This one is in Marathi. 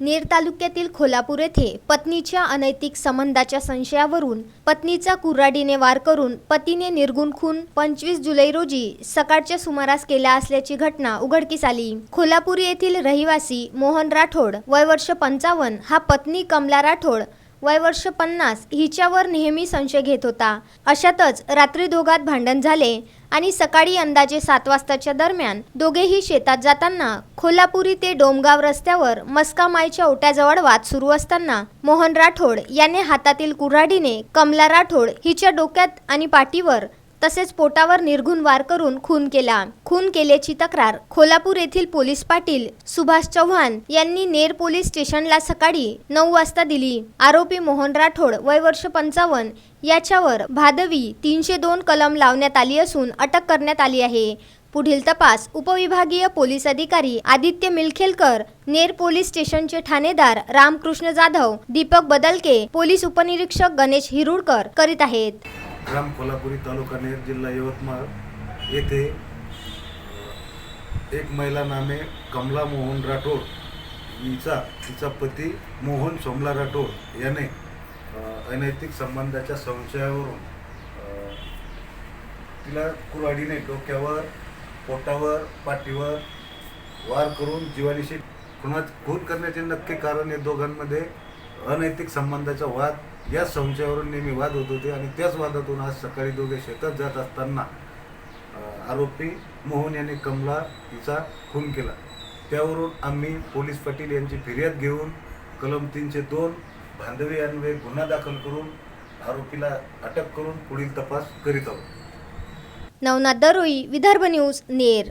नेर तालुक्यातील खोलापूर येथे पत्नीच्या अनैतिक संबंधाच्या संशयावरून पत्नीचा कुऱ्हाडीने वार करून पतीने निर्गुण खून पंचवीस जुलै रोजी सकाळच्या सुमारास केला असल्याची घटना उघडकीस आली. खोलापूर येथील रहिवासी मोहन राठोड वय वर्ष पंचावन्न हा पत्नी कमला राठोड वय वर्ष पन्नास हिच्यावर नेहमी संशय घेत होता. अशातच रात्री दोघात भांडण झाले आणि सकाळी अंदाजे सात वाजताच्या दरम्यान दोघेही शेतात जाताना खोलापुरी ते डोमगाव रस्त्यावर मस्का माईच्या ओट्याजवळ वाद सुरू असताना मोहन राठोड याने हातातील कुऱ्हाडीने कमला राठोड हिच्या डोक्यात आणि पाठीवर तसेच पोटावर निर्घुण वार करून खून केला. खून केल्याची तक्रार खोलापूर येथील पोलीस पाटील सुभाष चव्हाण यांनी नेर पोलीस स्टेशनला सकाळी नऊ वाजता दिली. आरोपी मोहन राठोड वय वर्ष पंचावन्न याच्यावर भादवी तीनशे दोन कलम लावण्यात आली असून अटक करण्यात आली आहे. पुढील तपास उपविभागीय पोलीस अधिकारी आदित्य मिलखेलकर नेर पोलीस स्टेशनचे ठाणेदार रामकृष्ण जाधव दीपक बदलके पोलीस उपनिरीक्षक गणेश हिरुडकर करीत आहेत. ग्राम कोल्हापुरी तालुका नेर जिल्हा यवतमाळ येथे एक महिला नामे कमला मोहन राठोड हिचा तिचा पती मोहन सोमला राठोड याने अनैतिक संबंधाच्या संशयावरून तिला कुऱ्हाडीने डोक्यावर पोटावर पाठीवर वार करून जीवानीशी खुनात खून करण्याचे नक्की कारण या दोघांमध्ये अनैतिक संबंधाचा वाद या संशयावरून नेहमी वाद होत होते आणि त्याच वादातून आज सकाळी दोघे शेतात जात असताना आरोपी मोहन यांनी कमला हिचा खून केला. त्यावरून आम्ही पोलीस पाटील यांची फिर्याद घेऊन कलम तीनशे दोन बांधवी अन्वये गुन्हा दाखल करून आरोपीला अटक करून पुढील तपास करीत आहोत. नवनाथ दरोई विदर्भ न्यूज नेर.